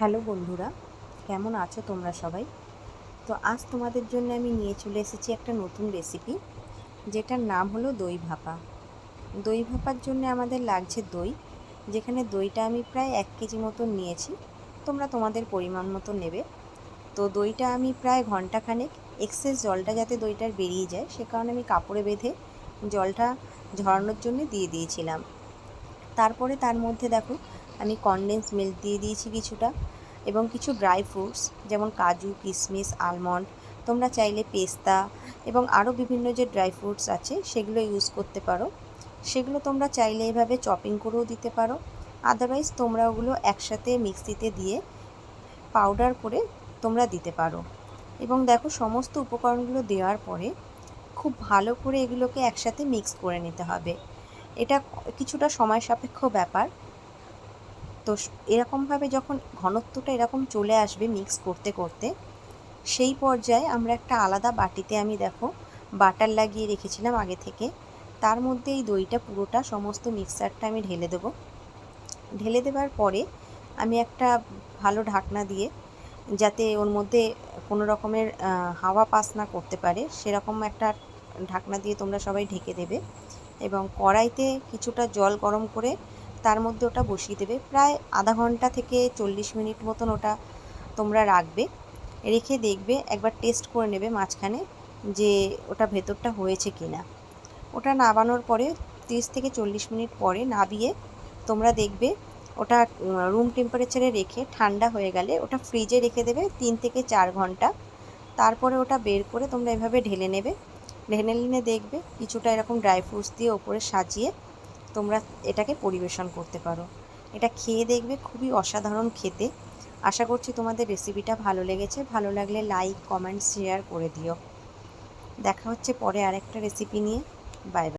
Hello বন্ধুরা, কেমন আছো তোমরা সবাই? তো আজ তোমাদের জন্য আমি নিয়ে চলে এসেছি একটা নতুন রেসিপি যেটার নাম হলো দই ভাপা। দই ভাপার জন্য আমাদের লাগছে দই, যেখানে দইটা আমি প্রায় এক কেজি মতন নিয়েছি, তোমরা তোমাদের পরিমাণ মতো নেবে। তো দইটা আমি প্রায় ঘন্টাখানেক এক্সেস জলটা যাতে দইটার বেরিয়ে যায়, সে কারণে আমি কাপড়ে বেঁধে জলটা ঝরানোর জন্য দিয়ে দিয়েছিলাম। তারপরে তার মধ্যে দেখো আমি কনডেন্স মিল্ক দিয়ে দিয়েছি কিছুটা এবং কিছু ড্রাই ফ্রুটস যেমন কাজু কিশমিশ আলমন্ড তোমরা চাইলে পেস্তা এবং আরও বিভিন্ন যে ড্রাই ফ্রুটস আছে সেগুলো ইউজ করতে পারো। সেগুলো তোমরা চাইলে এভাবে চপিং করেও দিতে পারো। আদারওয়াইজ তোমরা ওগুলো একসাথে মিক্সিতে দিয়ে পাউডার করে তোমরা দিতে পারো। এবং দেখো সমস্ত উপকরণগুলো দেওয়ার পরে খুব ভালো করে এগুলোকে একসাথে মিক্স করে নিতে হবে। এটা কিছুটা সময় সাপেক্ষ ব্যাপার। তো এরকমভাবে যখন ঘনত্বটা এরকম চলে আসবে মিক্স করতে করতে, সেই পর্যায়ে আমরা একটা আলাদা বাটিতে আমি দেখো বাটার লাগিয়ে রেখেছিলাম আগে থেকে। তার মধ্যে এই দইটা পুরোটা সমস্ত মিক্সারটা আমি ঢেলে দেবো। ঢেলে দেওয়ার পরে আমি একটা ভালো ঢাকনা দিয়ে যাতে ওর মধ্যে কোনো রকমের হাওয়া পাস না করতে পারে, সেরকম একটা ঢাকনা দিয়ে তোমরা সবাই ঢেকে দেবে। এবং কড়াইতে কিছুটা জল গরম করে তার মধ্যে ওটা বসিয়ে দেবে। প্রায় আধা ঘণ্টা থেকে চল্লিশ মিনিট মতন ওটা তোমরা রাখবে। রেখে দেখবে, একবার টেস্ট করে নেবে মাঝখানে যে ওটা ভেতরটা হয়েছে কি না ওটা নাবানোর পরে তিরিশ থেকে চল্লিশ মিনিট পরে নাবিয়ে তোমরা দেখবে ওটা রুম টেম্পারেচারে রেখে ঠান্ডা হয়ে গেলে ওটা ফ্রিজে রেখে দেবে তিন থেকে চার ঘণ্টা। তারপরে ওটা বের করে তোমরা এভাবে ঢেলে নেবে। নিয়ে দেখবে কিছুটা এরকম ড্রাই ফ্রুটস দিয়ে ওপরে সাজিয়ে তোমরা এটাকে পরিবেশন করতে পারো। এটা খেয়ে দেখবে খুবই অসাধারণ খেতে। আশা করছি তোমাদের রেসিপিটা ভালো লেগেছে। ভালো লাগলে লাইক কমেন্ট শেয়ার করে দিও। দেখা হচ্ছে পরে আরেকটা রেসিপি নিয়ে। Bye bye